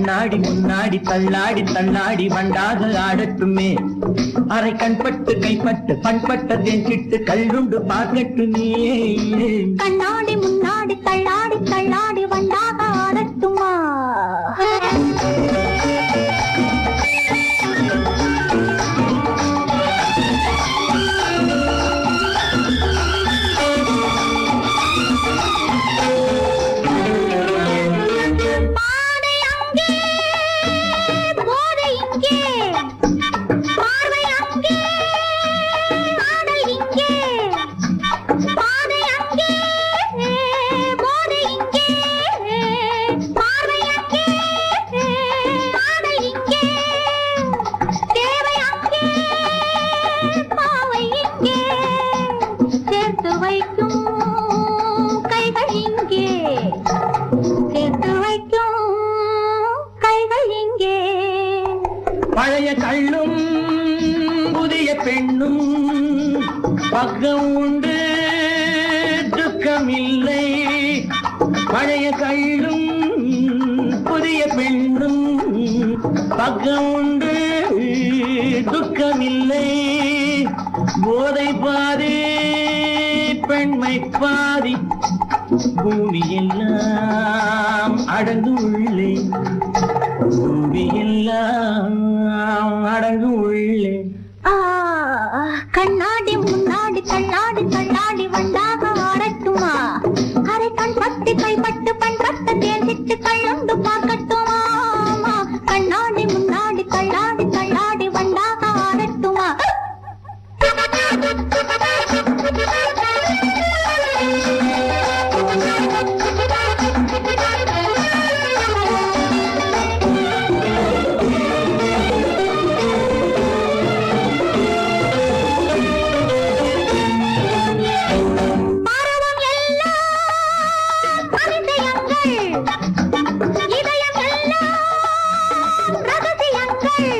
கண்ணாடி முன்னாடி தள்ளாடி தள்ளாடி வண்டாக ஆடட்டுமே. அரை கண்பட்டு கைப்பட்டு பண்பட்ட தேஞ்சிட்டு கல்லுண்டு பார்க்கட்டுமே கண்ணாடி பழைய கள்ளும் புதிய பெண்ணும் பக்கம் உண்டு துக்கமில்லை. பழைய கள்ளும் புதிய பெண்ணும் பக்கம் உண்டு துக்கமில்லை. போதை பாதி பெண்மை பாதி பூமி எல்லாம் தயாரி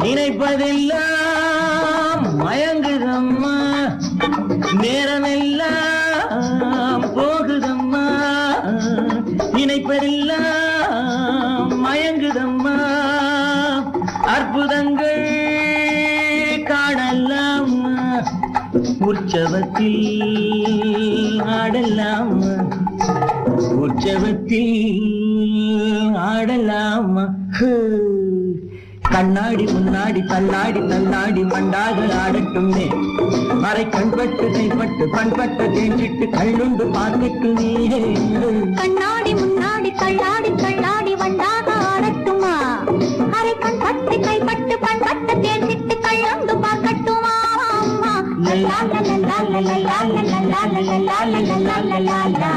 நினைப்பதெல்லாம் மயங்குதம்மா. நேரமெல்லாம் போகுதம்மா. நினைப்பதெல்லாம் மயங்குதம்மா. அற்புதங்கள் காணலாம் உற்சவத்தில் ஆடலாம் உற்சவத்தில் ஆடலாம் ஹு. கண்ணாடி முன்னாடி தள்ளாடி தள்ளாடி மண்டாக ஆடட்டுமே மறை கண்பட்டு கைப்பட்டு பண்பட்ட தேஞ்சிட்டு கள்ளுண்டு பார்க்கட்டுமே கண்ணாடி முன்னாடி தள்ளாடி தள்ளாடி வண்டாக ஆடட்டுமா அரை கண் பட்டு கை பட்டு பண் பட்ட தேர்ச்சிட்டு கள்ளந்து பார்க்கட்டுமா லல்லா லல்லா லல்லா லல்லா லல்லா லல்லா லல்லா லல்லா